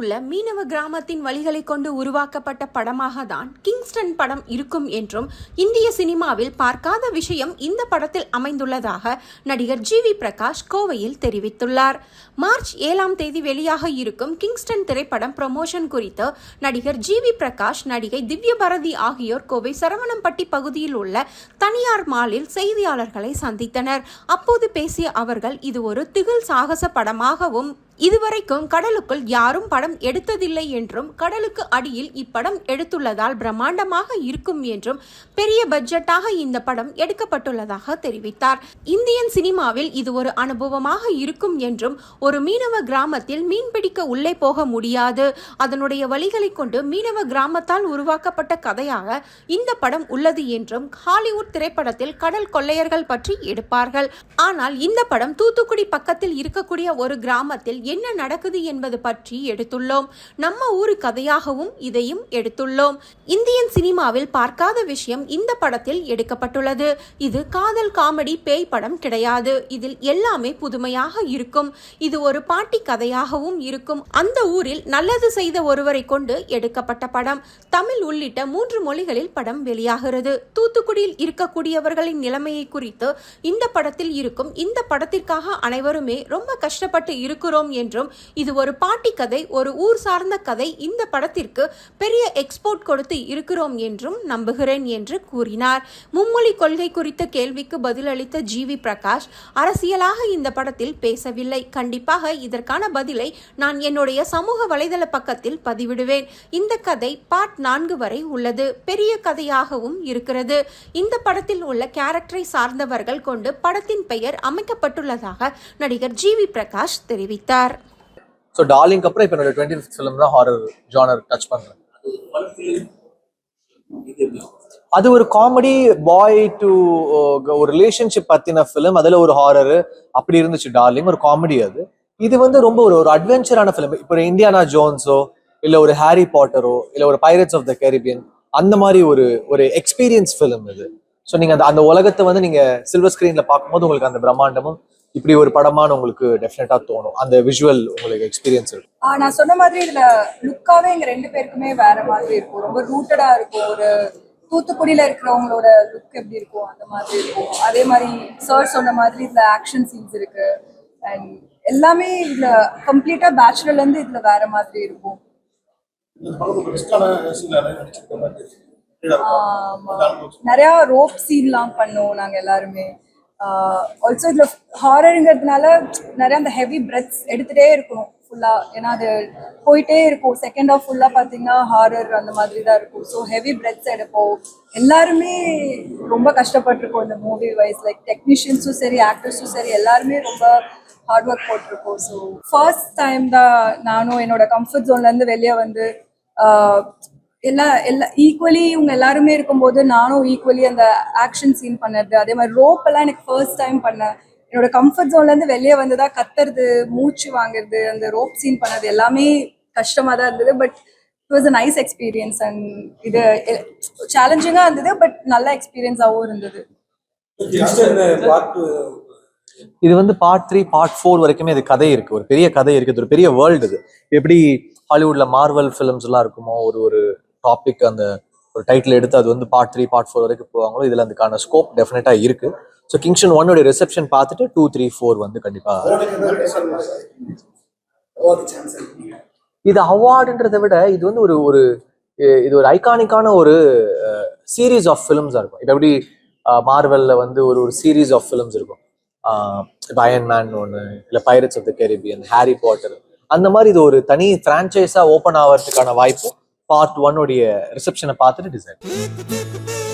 உள்ள மீனவ கிராமத்தின் வழிகளை கொண்டு உருவாக்கப்பட்ட படமாக தான் கிங்ஸ்டன் படம் இருக்கும் என்றும் இந்திய சினிமாவில் பார்க்காத விஷயம் இந்த படத்தில் அமைந்துள்ளதாக நடிகர் ஜி வி பிரகாஷ் கோவையில் தெரிவித்துள்ளார். மார்ச் ஏழாம் தேதி வெளியாக இருக்கும் கிங்ஸ்டன் திரைப்படம் ப்ரமோஷன் குறித்து நடிகர் ஜி வி பிரகாஷ் நடிகை திவ்ய பாரதி ஆகியோர் கோவை சரவணம்பட்டி பகுதியில் உள்ள தனியார் மாலில் செய்தியாளர்களை சந்தித்தனர். அப்போது பேசிய அவர்கள் இது ஒரு திகில் சாகச படமாகவும் இதுவரைக்கும் கடலுக்குள் யாரும் படம் எடுத்ததில்லை என்றும் கடலுக்கு அடியில் இப்படம் எடுத்துள்ளதால் பிரம்மாண்டமாக இருக்கும் என்றும் பெரிய பட்ஜெட்டாக இந்த படம் எடுக்கப்பட்டுள்ளதாக தெரிவித்தார். இந்தியன் சினிமாவில் இது ஒரு அனுபவமாக இருக்கும் என்றும் ஒரு மீனவ கிராமத்தில் மீன்பிடிக்க உள்ளே போக முடியாது. அதனுடைய வழிகளை கொண்டு மீனவ கிராமத்தால் உருவாக்கப்பட்ட கதையாக இந்த படம் உள்ளது என்றும் ஹாலிவுட் திரைப்படத்தில் கடல் கொள்ளையர்கள் பற்றி எடுப்பார்கள். ஆனால் இந்த படம் தூத்துக்குடி பக்கத்தில் இருக்கக்கூடிய ஒரு கிராமத்தில் என்ன நடக்குது என்பது பற்றி எடுத்துள்ளோம். நம்ம ஊரு கதையாகவும் இதையும் எடுத்துள்ளோம். இந்தியன் சினிமாவில் பார்க்காத விஷயம் இந்த படத்தில் எடுக்கப்பட்டுள்ளது. இது காதல் காமெடி பேய் படம் கிடையாது. இதில் எல்லாமே புதுமையாக இருக்கும். இது ஒரு பாட்டி கதையாகவும் இருக்கும். அந்த ஊரில் நல்லது செய்த ஒருவரை கொண்டு எடுக்கப்பட்ட படம். தமிழ் உள்ளிட்ட மூன்று மொழிகளில் படம் வெளியாகிறது. தூத்துக்குடியில் இருக்கக்கூடியவர்களின் நிலைமையை குறித்து இந்த படத்தில் இருக்கும். இந்த படத்திற்காக அனைவருமே ரொம்ப கஷ்டப்பட்டு இருக்கிறோம் என்றும் இது ஒரு பாட்டி கதை ஒரு ஊர் சார்ந்த கதை இந்த படத்திற்கு பெரிய எக்ஸ்போர்ட் கொடுத்து இருக்கிறோம் என்றும் நம்புகிறேன் என்று கூறினார். மும்மொழி கொள்கை குறித்த கேள்விக்கு பதிலளித்த ஜி வி பிரகாஷ் அரசியலாக இந்த படத்தில் பேசவில்லை. கண்டிப்பாக இதற்கான பதிலை நான் என்னுடைய சமூக வலைதள பக்கத்தில் பதிவிடுவேன். இந்த கதை பார்ட் நான்கு வரை உள்ளது. பெரிய கதையாகவும் இருக்கிறது. இந்த படத்தில் உள்ள கேரக்டரை சார்ந்தவர்கள் கொண்டு படத்தின் பெயர் அமைக்கப்பட்டுள்ளதாக நடிகர் ஜி வி பிரகாஷ் தெரிவித்தார். ஸோ டார்லிங்க்கு அப்புறம் இப்போ என்னோட டுவெண்ட்டி ஃபிஃப்த் ஃபிலிம் தான் ஹாரர் ஜானர் டச் பண்ணுறேன் அது ஒரு காமெடி பாய் டு ஒரு ரிலேஷன்ஷிப் பத்தின ஃபிலிம் அதில் ஒரு ஹாரரு அப்படி இருந்துச்சு டார்லிங் ஒரு காமெடி அது. இது வந்து ரொம்ப ஒரு ஒரு அட்வென்ச்சரான ஃபிலிம் இப்போ இந்தியானா ஜோன்ஸோ இல்லை ஒரு ஹாரி பாட்டரோ இல்லை ஒரு பைரட்ஸ் ஆஃப் த கேரிபியன் அந்த மாதிரி ஒரு ஒரு எக்ஸ்பீரியன்ஸ் ஃபிலிம் இது. ஸோ நீங்க அந்த அந்த உலகத்தை வந்து நீங்க சில்வர் ஸ்கிரீன்ல பார்க்கும்போது உங்களுக்கு அந்த பிரம்மாண்டமும் இப்படி ஒரு படமான்னு உங்களுக்கு டெஃபினட்டா தோணும். அந்த விஷுவல் உங்களுக்கு எக்ஸ்பீரியன்ஸ் இருக்கும். நான் சொன்ன மாதிரி இதுல லுக்காவே எங்க ரெண்டு பேருக்குமே வேற மாதிரி இருக்கும். ரொம்ப ரூட்டடா இருக்கும். ஒரு தூத்துக்குடியில இருக்கிறவங்களோட லுக் எப்படி இருக்கும் அந்த மாதிரி இருக்கும். அதே மாதிரி சார் சொன்ன மாதிரி இதுல ஆக்ஷன் சீன்ஸ் இருக்கு. அண்ட் எல்லாமே இதுல கம்ப்ளீட்டா பேச்சுலர்ல இருந்து இதுல வேற மாதிரி இருக்கும். நிறைய ரோப் சீன்லாம் பண்ணோம் நாங்க எல்லாருமே. ஆல்சோ இதுல ஹாரருங்கிறதுனால நிறைய அந்த ஹெவி பிரெத்ஸ் எடுத்துட்டே இருக்கணும் ஃபுல்லா ஏன்னா அது போயிட்டே இருக்கும். செகண்ட் ஆஃப் ஃபுல்லா பாத்தீங்கன்னா ஹாரர் அந்த மாதிரி தான் இருக்கும். ஸோ ஹெவி பிரெத்ஸ் எடுப்போம். எல்லாருமே ரொம்ப கஷ்டப்பட்டிருக்கோம் இந்த மூவி வைஸ் லைக் டெக்னீஷியன்ஸும் சரி ஆக்டர்ஸும் சரி எல்லாருமே ரொம்ப ஹார்ட் ஒர்க் போட்டிருக்கோம். ஸோ ஃபர்ஸ்ட் டைம் தான் நானும் என்னோட கம்ஃபர்ட் ஜோன்ல இருந்து வெளியே வந்து எல்லா எல்லா ஈக்குவலி இவங்க எல்லாருமே இருக்கும்போது நானும் ஈக்குவலி அந்த ஆக்ஷன் சீன் பண்ணது. அதே மாதிரி ரோப் எல்லாம் எனக்கு ஃபர்ஸ்ட் டைம் பண்ணேன் என்னோட கம்ஃபர்ட் ஜோன்ல இருந்து வெளியே வந்ததா கத்துறது மூச்சு வாங்குறது அந்த ரோப் சீன் பண்ணது எல்லாமே கஷ்டமா தான் இருந்தது. But it was a nice experience and இது சேலஞ்சிங்கா இருந்தது பட் நல்ல எக்ஸ்பீரியன்ஸாகவும் இருந்தது. இது வந்து பார்ட் த்ரீ பார்ட் ஃபோர் வரைக்குமே இது கதை இருக்கு. ஒரு பெரிய கதை இருக்கு. இது ஒரு பெரிய வேர்ல்டு இது. எப்படி ஹாலிவுட்ல மார்வல் ஃபிலிம்ஸ் எல்லாம் இருக்குமோ ஒரு ஒரு டாபிக் அந்த ஒரு டைட்டில் எடுத்து அது வந்து பார்ட் த்ரீ பார்ட் ஃபோர் வரைக்கும் போவாங்களோ இதில் அதுக்கான ஸ்கோப் டெஃபினட்டாக இருக்கு. ஸோ கிங்ஷன் ஒன்னோட ரிசப்ஷன் பார்த்துட்டு டூ த்ரீ ஃபோர் வந்து கண்டிப்பாக இது அவார்டுன்றதை விட இது வந்து ஒரு ஒரு இது ஒரு ஐகானிக்கான ஒரு சீரீஸ் ஆஃப் ஃபிலிம்ஸாக இருக்கும். இப்போ எப்படி மார்வெல்ல வந்து ஒரு ஒரு சீரீஸ் ஆஃப் ஃபிலிம்ஸ் இருக்கும். இப்போ மேன் ஒன்று இல்லை pirates of the Caribbean Harry Potter அந்த மாதிரி இது ஒரு தனி ஃப்ரான்ச்சைஸாக ஓப்பன் ஆகிறதுக்கான வாய்ப்பு பார்ட் ஒன்னுடைய ரிசப்ஷனை பார்த்துட்டு டிசைட்